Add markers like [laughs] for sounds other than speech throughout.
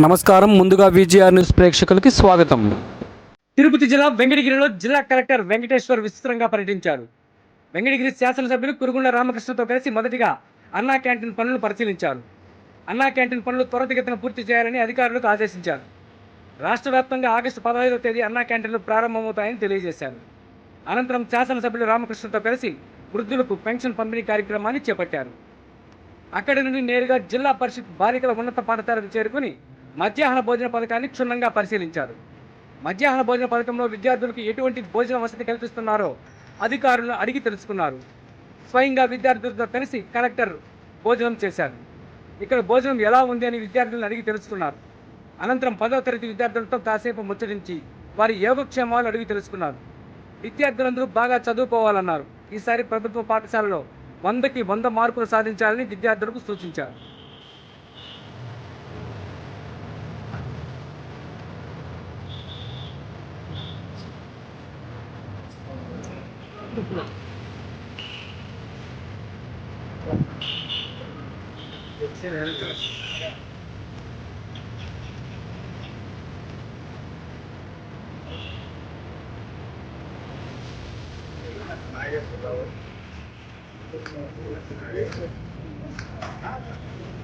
నమస్కారం. ముందుగా VGR news ప్రేక్షకులకి స్వాగతం. తిరుపతి జిల్లా వెంకటగిరిలో జిల్లా కలెక్టర్ వెంకటేశ్వర్ విస్తృతంగా పర్యటించారు. వెంకటగిరి శాసనసభ్యులు కురుగుండ రామకృష్ణతో కలిసి మొదటిగా అన్నా క్యాంటీన్ పనులు పరిశీలించారు. అన్నా క్యాంటీన్ పనులు త్వరితగతిన పూర్తి చేయాలని అధికారులకు ఆదేశించారు. రాష్ట్ర వ్యాప్తంగా ఆగస్టు పదహైదవ తేదీ అన్నా క్యాంటీన్లు ప్రారంభమవుతాయని తెలియజేశారు. అనంతరం శాసనసభ్యులు రామకృష్ణతో కలిసి వృద్ధులకు పెన్షన్ పంపిణీ కార్యక్రమాన్ని చేపట్టారు. అక్కడి నుండి నేరుగా జిల్లా పరిషత్ బాలికల ఉన్నత పాఠశాలకు చేరుకుని మధ్యాహ్న భోజన పథకాన్ని క్షుణ్ణంగా పరిశీలించారు. మధ్యాహ్న భోజన పథకంలో విద్యార్థులకు ఎటువంటి భోజన వసతి కల్పిస్తున్నారో అధికారులను అడిగి తెలుసుకున్నారు. స్వయంగా విద్యార్థులతో కలిసి కలెక్టర్ భోజనం చేశారు. ఇక్కడ భోజనం ఎలా ఉంది అని విద్యార్థులను అడిగి తెలుసుకున్నారు. అనంతరం పదవ తరగతి విద్యార్థులతో కాసేపు ముచ్చరించి వారి యోగక్షేమాలు అడిగి తెలుసుకున్నారు. విద్యార్థులందరూ బాగా చదువుకోవాలన్నారు. ఈసారి ప్రభుత్వ పాఠశాలలో వందకి వంద మార్కులు సాధించాలని విద్యార్థులకు సూచించారు. দেখছেন Thank you.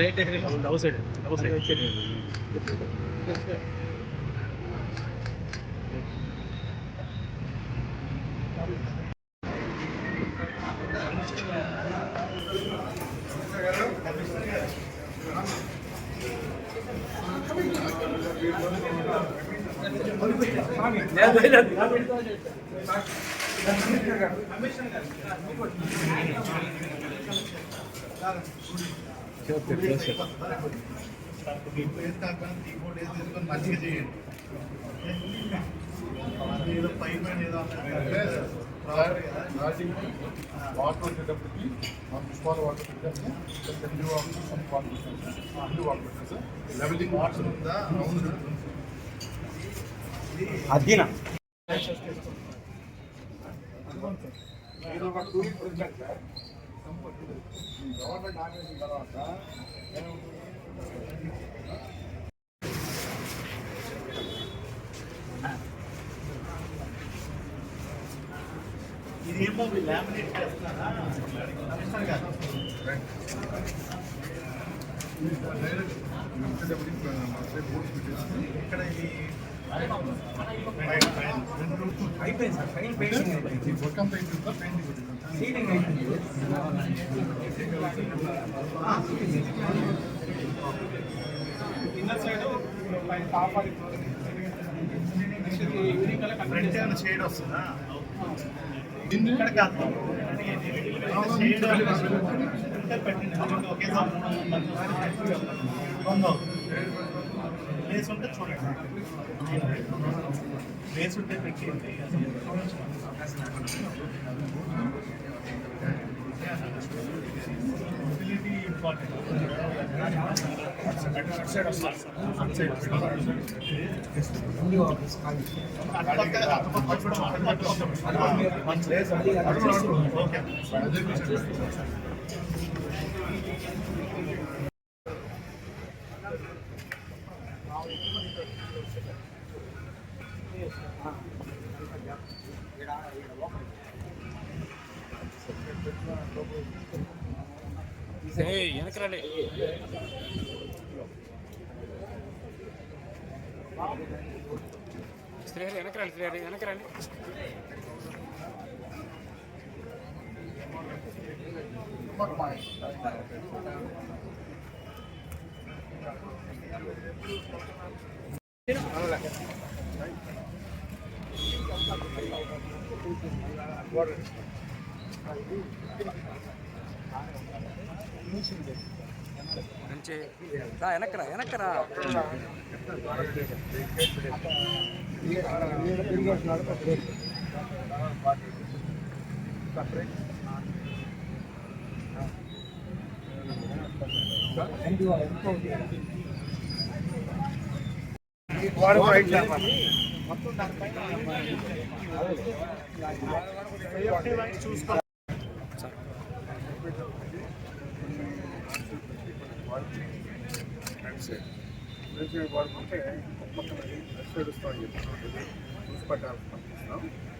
డైరెక్ట్ ఎక్కడ లవ్ సైడ్ లవ్ సైడ్ నేను మంచిగా చేయండి ఏదో పై ఏదో వాటర్ వచ్చేటప్పటికి వాటర్ పెట్టాము సెంట్రీ వాటర్ వాటర్ పెట్టాము అన్ని వాటర్ పెట్టాము సార్ లెవెలింగ్ వాటర్ ఉందా అవును మీరు ఒక టూరిస్ట్ ప్రెసిడెంట్ సార్ గవర్నమెంట్ ఆపేసిన తర్వాత ఇది ఏమో లామినేట్ చేస్తున్నారా? కమిషనర్ గారు. ఇక్కడ ఇది అయిపోయింది సార్ ఫైన్ వర్క్ అంతా అయిపోయింది సార్ పెయింటింగ్ పెట్టేసాం ఇన్నర్ సైడ్ ఫ్రంట్ ఏమైనా షేడ్ వస్తుందా? ఇక్కడ కాదు. షేడ్ పెట్టండి ఒకేసారి ప్లేస్ ఉంటే చూడండి. ప్లేస్ ఉంటే ఫెసిలిటీ ఇంపార్టెంట్ సైడ్ వస్తారు వెనకరండి మంచి. రా వెనక్కరా వెనక్కరా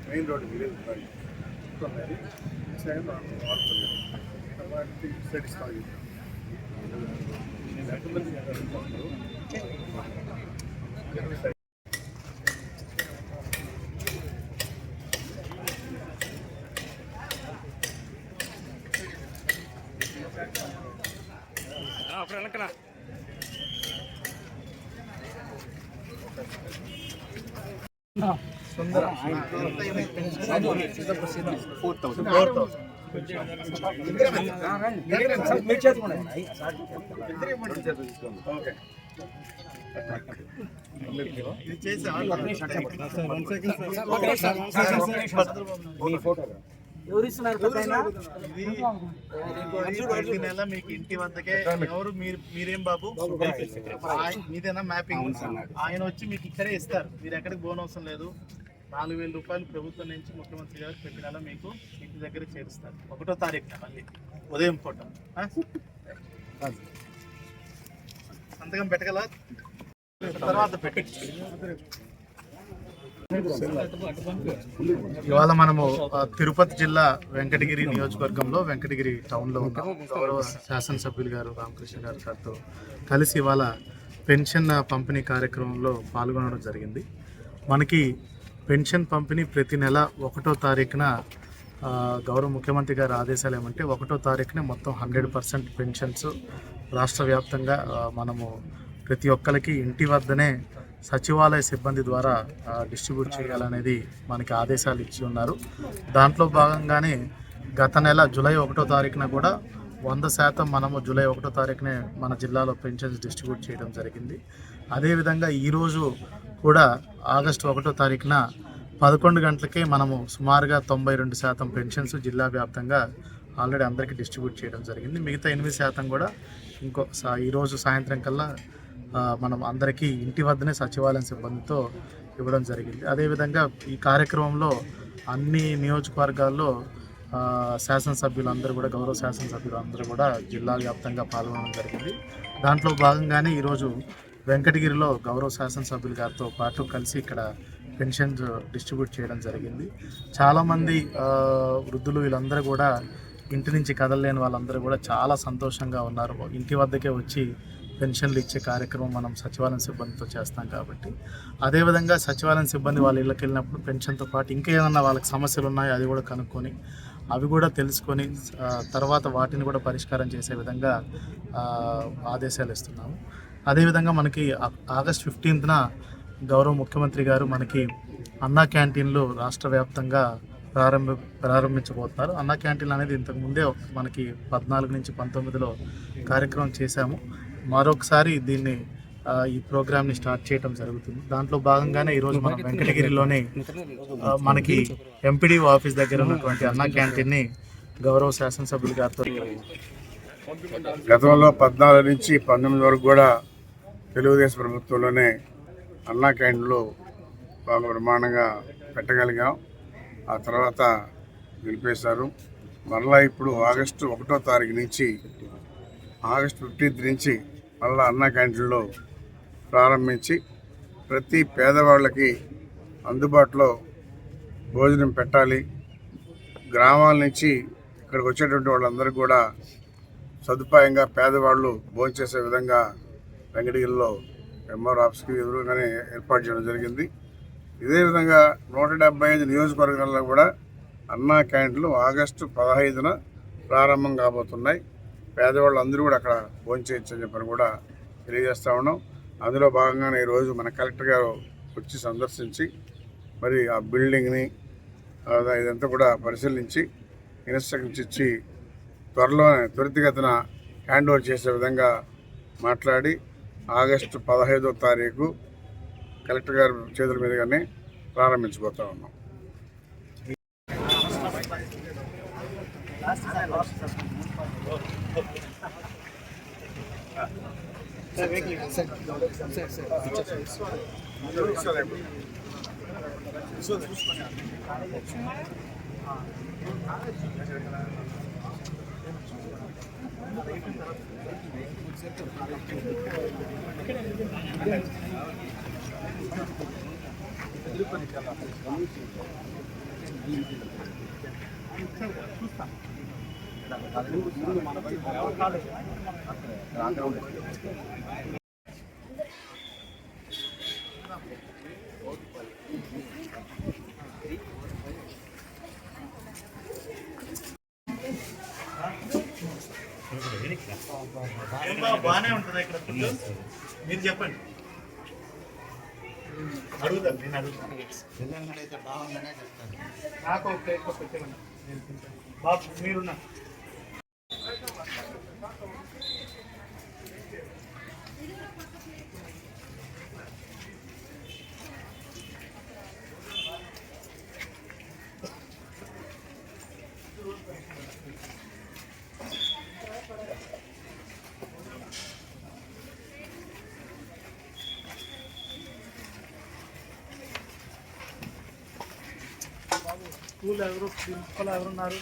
మెయిన్ రోడ్ విలేజ్ ఉన్నది సైడ్ Oh. వాడుతుంది వాటికి సైడ్ ఇస్తాం ఓకే ప్రతి నెల మీకు ఇంటి వద్దకే ఎవరు మీరు మీరేం బాబు? మీదేనా మ్యాపింగ్? ఆయన వచ్చి మీకు ఇక్కడే ఇస్తారు. మీరు ఎక్కడికి పోనవసరం లేదు. నాలుగు వేల రూపాయలు ప్రభుత్వం నుంచి ముఖ్యమంత్రి గారు ప్రతి నెల మీకు ఇంటి దగ్గర చేరుస్తారు. ఒకటో తారీఖున మళ్ళీ. ఉదయం పూట? సంతకం పెట్టగల తర్వాత పెట్టి ఇవాళ మనము తిరుపతి జిల్లా వెంకటగిరి నియోజకవర్గంలో వెంకటగిరి టౌన్లో ఉన్నాం. గౌరవ శాసనసభ్యులు గారు రామకృష్ణ గారు గారితో కలిసి ఇవాళ పెన్షన్ పంపిణీ కార్యక్రమంలో పాల్గొనడం జరిగింది. మనకి పెన్షన్ పంపిణీ ప్రతి నెల ఒకటో తారీఖున గౌరవ ముఖ్యమంత్రి గారి ఆదేశాలు ఏమంటే ఒకటో తారీఖున మొత్తం హండ్రెడ్ పర్సెంట్ పెన్షన్స్ రాష్ట్ర వ్యాప్తంగా మనము ప్రతి ఒక్కరికి ఇంటి వద్దనే సచివాలయ సిబ్బంది ద్వారా డిస్ట్రిబ్యూట్ చేయాలనేది మనకి ఆదేశాలు ఇచ్చి ఉన్నారు. దాంట్లో భాగంగానే గత నెల జూలై ఒకటో తారీఖున కూడా వంద శాతం మనము జూలై ఒకటో తారీఖునే మన జిల్లాలో పెన్షన్స్ డిస్ట్రిబ్యూట్ చేయడం జరిగింది. అదేవిధంగా ఈరోజు కూడా ఆగస్టు ఒకటో తారీఖున పదకొండు గంటలకే మనము సుమారుగా తొంభై రెండు శాతం పెన్షన్స్ జిల్లా వ్యాప్తంగా ఆల్రెడీ అందరికీ డిస్ట్రిబ్యూట్ చేయడం జరిగింది. మిగతా ఎనిమిది శాతం కూడా ఇంకో ఈరోజు సాయంత్రం కల్లా మనం అందరికీ ఇంటి వద్దనే సచివాలయం సిబ్బందితో ఇవ్వడం జరిగింది. అదేవిధంగా ఈ కార్యక్రమంలో అన్ని నియోజకవర్గాల్లో శాసనసభ్యులందరూ కూడా గౌరవ శాసనసభ్యులు అందరూ కూడా జిల్లా వ్యాప్తంగా పాల్గొనడం జరిగింది. దాంట్లో భాగంగానే ఈరోజు వెంకటగిరిలో గౌరవ శాసనసభ్యులు గారితో పాటు కలిసి ఇక్కడ పెన్షన్స్ డిస్ట్రిబ్యూట్ చేయడం జరిగింది. చాలామంది వృద్ధులు వీళ్ళందరూ కూడా ఇంటి నుంచి కదలలేని వాళ్ళందరూ కూడా చాలా సంతోషంగా ఉన్నారు. ఇంటి వద్దకే వచ్చి పెన్షన్లు ఇచ్చే కార్యక్రమం మనం సచివాలయం సిబ్బందితో చేస్తాం కాబట్టి. అదేవిధంగా సచివాలయం సిబ్బంది వాళ్ళ ఇళ్ళకి వెళ్ళినప్పుడు పెన్షన్తో పాటు ఇంకా ఏమన్నా వాళ్ళకి సమస్యలు ఉన్నాయో అది కూడా కనుక్కొని అవి కూడా తెలుసుకొని తర్వాత వాటిని కూడా పరిష్కారం చేసే విధంగా ఆదేశాలు ఇస్తున్నాము. అదేవిధంగా మనకి ఆగస్ట్ ఫిఫ్టీన్త్న గౌరవ ముఖ్యమంత్రి గారు మనకి అన్నా క్యాంటీన్లు రాష్ట్ర వ్యాప్తంగా ప్రారంభ ప్రారంభించబోతున్నారు. అన్నా క్యాంటీన్ అనేది ఇంతకుముందే మనకి పద్నాలుగు నుంచి పంతొమ్మిదిలో కార్యక్రమం చేశాము. మరొకసారి దీన్ని ఈ ప్రోగ్రామ్ని స్టార్ట్ చేయడం జరుగుతుంది. దాంట్లో భాగంగానే ఈరోజు మనం వెంకటగిరిలోనే మనకి ఎంపీడీ ఆఫీస్ దగ్గర ఉన్నటువంటి అన్నా క్యాంటీన్ని గౌరవ శాసనసభ్యులు గారితో గతంలో పద్నాలుగు నుంచి పంతొమ్మిది వరకు కూడా తెలుగుదేశం ప్రభుత్వంలోనే అన్నా క్యాంటీన్లు బాగా బ్రహ్మాండంగా పెట్టగలిగాం. ఆ తర్వాత నిలిపేశారు. మరలా ఇప్పుడు ఆగస్టు ఒకటో తారీఖు నుంచి ఆగస్టు ఫిఫ్టీన్త్ నుంచి మళ్ళా అన్నా క్యాంటీన్లో ప్రారంభించి ప్రతి పేదవాళ్ళకి అందుబాటులో భోజనం పెట్టాలి. గ్రామాల నుంచి ఇక్కడికి వచ్చేటువంటి వాళ్ళందరూ కూడా సదుపాయంగా పేదవాళ్ళు భోంచేసే విధంగా వెంకటగిరిలో ఎంఆర్ ఆఫీస్కి ఎదురుగానే ఏర్పాటు చేయడం జరిగింది. ఇదే విధంగా నూట డెబ్బై ఐదు నియోజకవర్గాల్లో కూడా అన్నా క్యాంటీన్లు ఆగస్టు పదహైదున ప్రారంభం కాబోతున్నాయి. పేదవాళ్ళు అందరూ కూడా అక్కడ భోంచేయచ్చు అని చెప్పని కూడా తెలియజేస్తూ ఉన్నాం. అందులో భాగంగానే ఈరోజు మన కలెక్టర్ గారు వచ్చి సందర్శించి మరి ఆ బిల్డింగ్ని ఇదంతా కూడా పరిశీలించి ఇన్స్ట్రక్షన్స్ ఇచ్చి త్వరలోనే త్వరితగతిన హ్యాండ్ ఓవర్ చేసే విధంగా మాట్లాడి ఆగస్టు పదహైదో తారీఖు కలెక్టర్ గారి చేతుల మీదుగానే ప్రారంభించబోతా ఉన్నాం. చూస్తాను బాగానే ఉంటుంది ఇక్కడ ఫుడ్ మీరు చెప్పండి అడుగుతాను నేను అడుగుతాను నాకు ఒక ప్లేట్ ఒక పెట్టేమన్నా నేను తింటాను. బాబు మీరున్నా. స్కూల్ ఎవరు ప్రిన్సిపల్ ఎవరున్నారు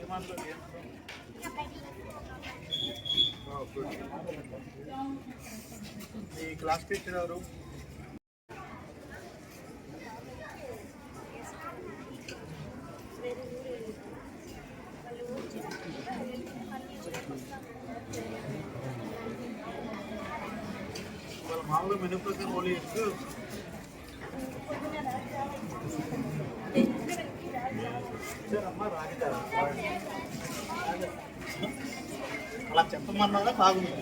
ఏమాత్రం ఏం మీ క్లాస్ టీచర్ ఎవరు? అలా చెప్పమన్నా బాగుంది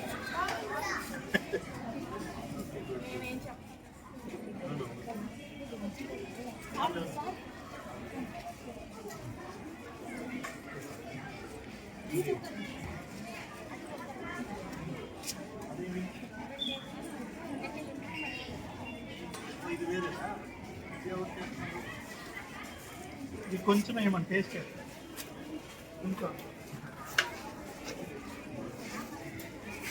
ఇది కొంచెం ఏమన్నా టేస్ట్ చేస్తా కొంచెం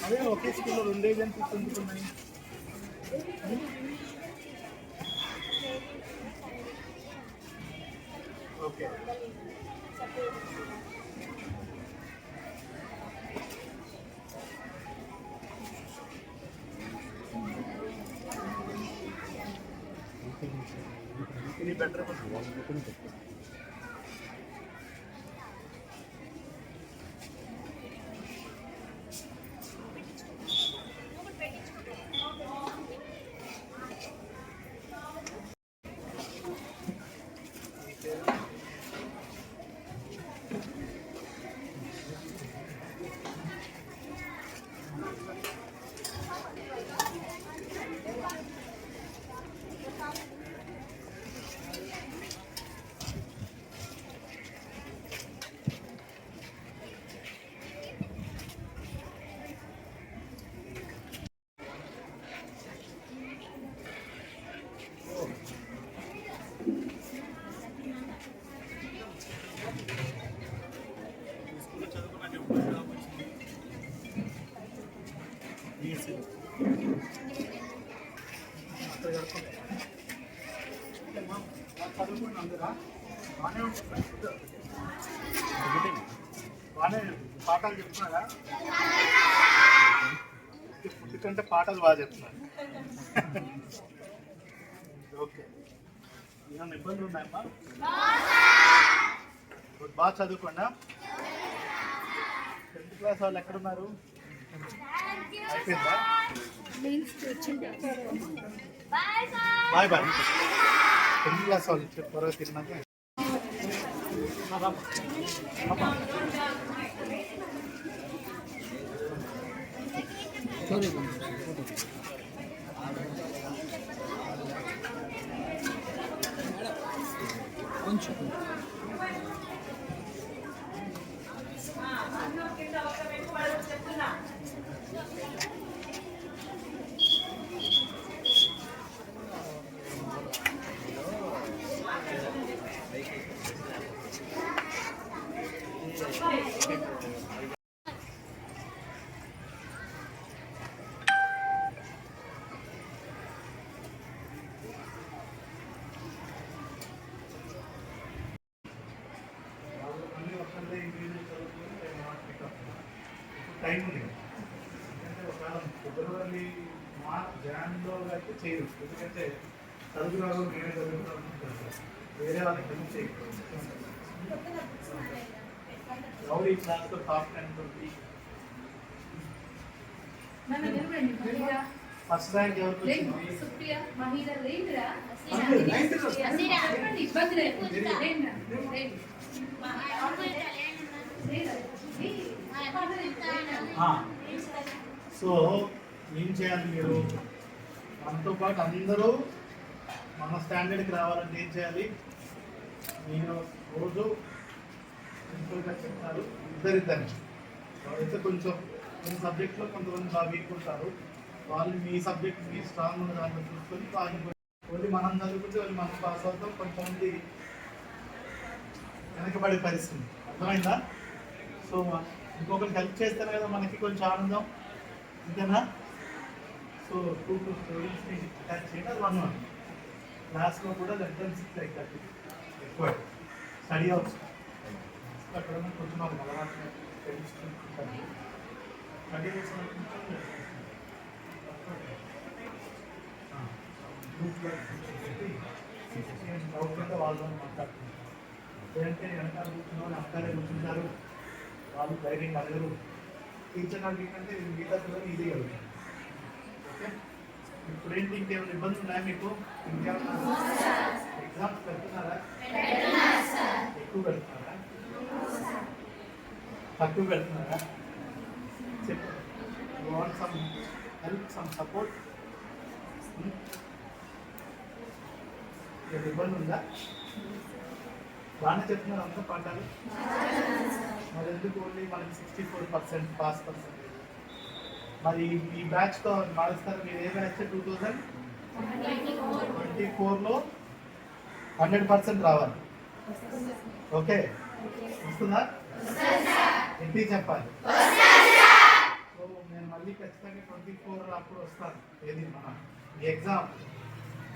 అదే ఒకే స్కూల్లో రెండు ఏజెన్సీస్ ఎందుకున్నాయి? ఓకే. ఇది బెటర్ బాగానే పాఠాలు చెప్తున్నారా? ఫుడ్ కంటే పాటలు బాగా చెప్తున్నారు. ఓకే. ఏమైనా ఇబ్బందులు ఉన్నాయమ్మా? ఇప్పుడు బాగా చదువుకోండా టెన్త్ క్లాస్ వాళ్ళు ఎక్కడున్నారు? అయిపోయిందా? Bye bye. టెన్త్ క్లాస్ వాళ్ళు త్వరగా తిన్నాక. 这里工资是不多。温泉。టైం ఉంది కదా. ఎందుకంటే ఒకవేళ ఫిబ్రవరి మార్చ్ జాన్లో అయితే చేయరు. ఎందుకంటే చదువు రాదు నేనే చదువుతున్నాను వేరే వాళ్ళకి హెల్ప్ చేయకూడదు. ఎవరు ఈ క్లాస్లో top ten twenty first rank ఎవరికి వచ్చింది? సుప్రియ మహిళ లేదురా పర్లేదు, ninth లో. చెప్పండి ఇబ్బంది లేదు. లేదురా, లేదు. సో ఏం చేయాలి మీరు? మనతో పాటు అందరూ మన స్టాండర్డ్కి రావాలంటే ఏం చేయాలి? మీరు రోజు సింపుల్గా చెప్తారు ఇద్దరిద్దరిని. అయితే కొంచెం కొన్ని సబ్జెక్ట్లో కొంతమంది బాగా వీక్ ఉంటారు. వాళ్ళు మీ సబ్జెక్ట్ మీ స్ట్రాంగ్ ఉన్న దాంట్లో చూసుకొని వాళ్ళు ఓన్లీ మనం చదువుకుంటే వాళ్ళు మనం పాస్ అవుతాం. కొంతమంది వెనకబడే పరిస్థితి. అర్థమైందా? సో ఇంకొకరు హెల్ప్ చేస్తారు కదా మనకి కొంచెం ఆనందం. అంతేనా? సో టూ టూ స్టూడెంట్స్ని అటాచ్ చేయండి అది వన్ వన్ క్లాస్లో కూడా లెస్ దెన్ సిక్స్ లైక్ ఎక్కువ స్టడీ అవచ్చు అక్కడ కొంచెం మాకు అలవాటు తెలుసుకుంటాను స్టడీ అవర్స్ డౌట్ ఉంటే మాట్లాడుతున్నారు లేదంటే వెనకాల కూర్చున్న అక్కడే కూర్చుంటారు. వాళ్ళు ధైర్యంగా అందరూ టీచర్ అడిగిందంటే మిగతా పిల్లలు ఈజీ కలుగుతాను ఓకే? ఇప్పుడు ఏంటి ఇంకేమైనా ఇబ్బందులు ఉన్నాయా మీకు? ఇంకేమైనా ఎగ్జామ్స్ పెడుతున్నారా? ఎక్కువ పెడుతున్నారా? తక్కువ పెడుతున్నారా? చెప్పు. Want some help some support ఇబ్బంది ఉందా? బాగానే చెప్తున్నారు అంతా పాఠాలు. ఎందుకు ఓన్లీ మనకి sixty four percent pass percent మరి ఈ బ్యాచ్తో మారుస్తారు మీరు ఏ బ్యాచ్ టూ థౌజండ్ ట్వంటీ ఫోర్లో హండ్రెడ్ పర్సెంట్ రావాలి. ఓకే వస్తుందా? ఏంటి చెప్పాలి. సో నేను మళ్ళీ ఖచ్చితంగా ట్వంటీ ఫోర్ అప్పుడు వస్తాను. ఏది? మన ఈ exam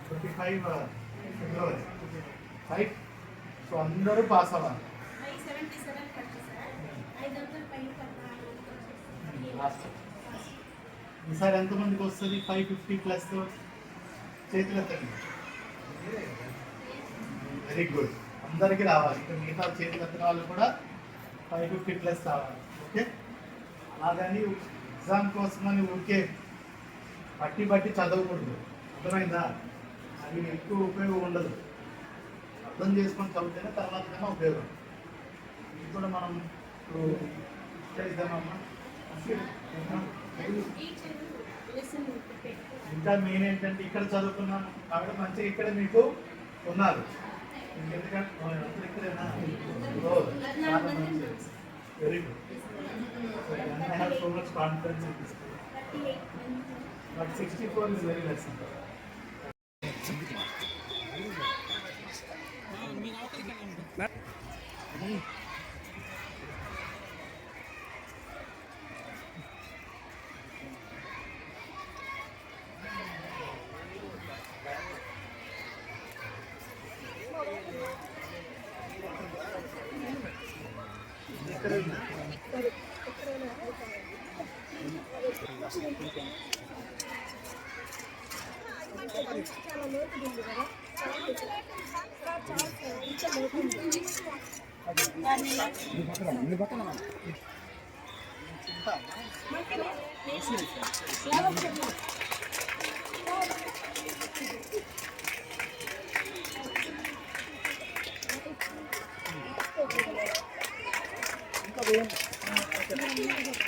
twenty five February. Right so అందరూ పాస్ అవ్వాలి. ఈసారి ఎంతమందికి వస్తుంది? ఫైవ్ ఫిఫ్టీ ప్లస్ చేతులు ఎత్తండి వెరీ గుడ్ అందరికీ రావాలి. ఇంకా మిగతా చేతులు ఎత్తిన వాళ్ళు కూడా ఫైవ్ ఫిఫ్టీ ప్లస్ రావాలి. ఓకే? అలాగని ఎగ్జామ్ కోసమని ఊరికే బట్టి బట్టి చదవకూడదు. అర్థమైందా? అది ఎక్కువ ఉపయోగం ఉండదు. అర్థం చేసుకొని చదివితేనే తర్వాత ఉపయోగం. ఇది కూడా మనం ఇంకా మెయిన్ ఏంటంటే ఇక్కడ చదువుకున్నాం కాబట్టి మంచిగా ఇక్కడ మీకు ఉన్నారు. ఇక్కడేనా? Very good I have so much confidence in this but sixty four is very less okay [laughs]